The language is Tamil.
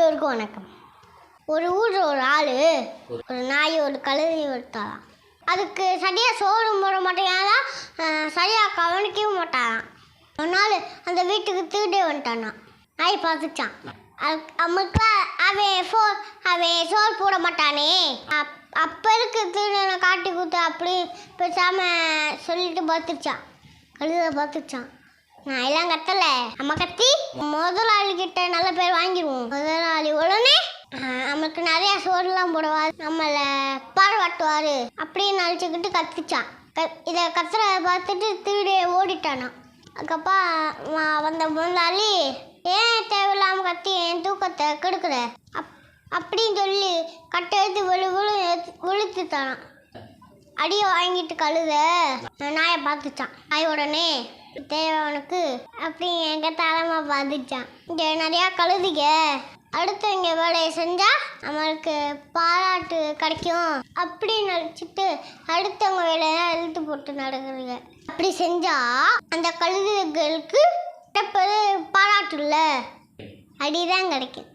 எல்லோருக்கும் வணக்கம். ஒரு ஊரில் ஒரு ஆள் ஒரு நாய் ஒரு கழுதி எடுத்தாலாம் அதுக்கு சரியாக சோறு போட மாட்டேங்காதான் சரியாக கவனிக்கவும் மாட்டாராம். ஒரு நாள் அந்த வீட்டுக்கு திருடே வந்துட்டானா நாய் பார்த்துச்சான் அவனுக்கு அவன் சோ அவன் சோறு போட மாட்டானே. அப் அப்போ இருக்கு திருடனை காட்டி கொடுத்து அப்படி பேசாமல் சொல்லிட்டு பார்த்துச்சான் கழுதை பார்த்துச்சான் நான் எல்லாம் கத்தலை நம்ம கத்தி முதலாளிகிட்ட நல்ல பேர் வாங்கிடுவோம் முதலாளி உடனே ஆஹ், நமக்கு நிறைய சோறுலாம் போடுவார். நம்மளை பாராட்டுவார் அப்படின்னு நினச்சிக்கிட்டு கத்துச்சான். க இதை கத்துற பார்த்துட்டு திருடி ஓடிட்டானா. அதுக்கப்புறம் வந்த முதலாளி ஏன் தேவையில்லாமல் கத்தி என் தூக்கத்தை கெடுக்குற? அப் அப்படின்னு சொல்லி கட்டை எடுத்து விழு விழு விழுத்துட்டானான் அடியை வாங்கிட்டு கழுத நாயை பார்த்துச்சான். நாய் உடனே தேவனுக்கு அப்படி எங்கள் தலைமை பார்த்துச்சான் இங்கே நிறையா கழுதுக அடுத்தவங்க வேலையை செஞ்சால் நம்மளுக்கு பாராட்டு கிடைக்கும் அப்படின்னு நினச்சிட்டு அடுத்தவங்க வேலையெல்லாம் இழுத்து போட்டு நடக்குதுங்க. அப்படி செஞ்சால் அந்த கழுதுகளுக்கு பாராட்டு இல்லை அடிதான் கிடைக்கும்.